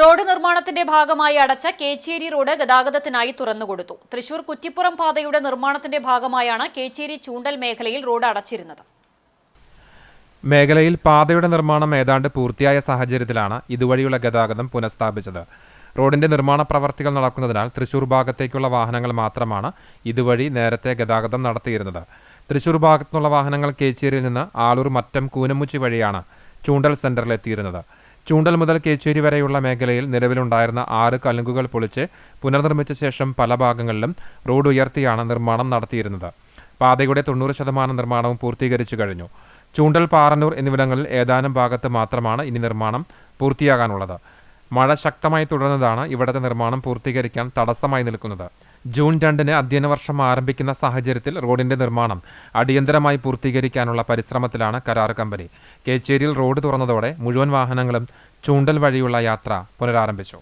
Road നിർമ്മാണത്തിന്റെ ഭാഗമായി അടച്ച കേച്ചേരി റോഡ് ഗതാഗതത്തിനായി തുറന്നുകൊടുത്തു. തൃശൂർ കുറ്റിപ്പുറം പാതയുടെ നിർമ്മാണത്തിന്റെ ഭാഗമായാണ് കേച്ചേരി ചൂണ്ടൽ മേഖലയിൽ റോഡ് അടച്ചിരുന്നത്. മേഖലയിൽ പാതയുടെ നിർമ്മാണം ഏതാണ്ട് പൂർത്തിയായ സാഹചര്യത്തിലാണ് ഇതുവഴിയുള്ള ഗതാഗതം പുനഃസ്ഥാപിച്ചത്. റോഡിന്റെ നിർമ്മാണ പ്രവർത്തികൾ നടക്കുന്നതിനാൽ തൃശൂർ ഭാഗത്തേക്കുള്ള വാഹനങ്ങൾ മാത്രമാണ് ഇതുവഴി നേരത്തെ ഗതാഗതം നടത്തിയിരുന്നത്. തൃശൂർ ഭാഗത്തുനിന്നുള്ള വാഹനങ്ങൾ കേച്ചേരിയിൽ നിന്ന് ആളൂർ മറ്റം കൂനമുച്ചി വഴിയാണ് ചൂണ്ടൽ സെന്ററിലെത്തിയിരുന്നത്. ചൂണ്ടൽ മുതൽ കേച്ചേരി വരെയുള്ള മേഖലയിൽ നിലവിലുണ്ടായിരുന്ന ആറ് കലുങ്കുകൾ പൊളിച്ച് പുനർനിർമ്മിച്ച ശേഷം പല ഭാഗങ്ങളിലും റോഡ് ഉയർത്തിയാണ് നിർമ്മാണം നടത്തിയിരുന്നത്. പാതയുടെ തൊണ്ണൂറ് ശതമാനം നിർമ്മാണവും പൂർത്തീകരിച്ചു കഴിഞ്ഞു. ചൂണ്ടൽ പാറന്നൂർ എന്നിവിടങ്ങളിൽ ഏതാനും ഭാഗത്ത് മാത്രമാണ് ഇനി നിർമ്മാണം പൂർത്തിയാകാനുള്ളത്. മഴ ശക്തമായി തുടരുന്നതാണ് ഇവിടത്തെ നിർമ്മാണം പൂർത്തീകരിക്കാൻ തടസ്സമായി നിൽക്കുന്നത്. ജൂൺ രണ്ടിന് അധ്യയന വർഷം ആരംഭിക്കുന്ന സാഹചര്യത്തിൽ റോഡിന്റെ നിർമ്മാണം അടിയന്തരമായി പൂർത്തീകരിക്കാനുള്ള പരിശ്രമത്തിലാണ് കരാർ കമ്പനി. കേച്ചേരിയിൽ റോഡ് തുറന്നതോടെ മുഴുവൻ വാഹനങ്ങളും ചൂണ്ടൽ വഴിയുള്ള യാത്ര പുനരാരംഭിച്ചു.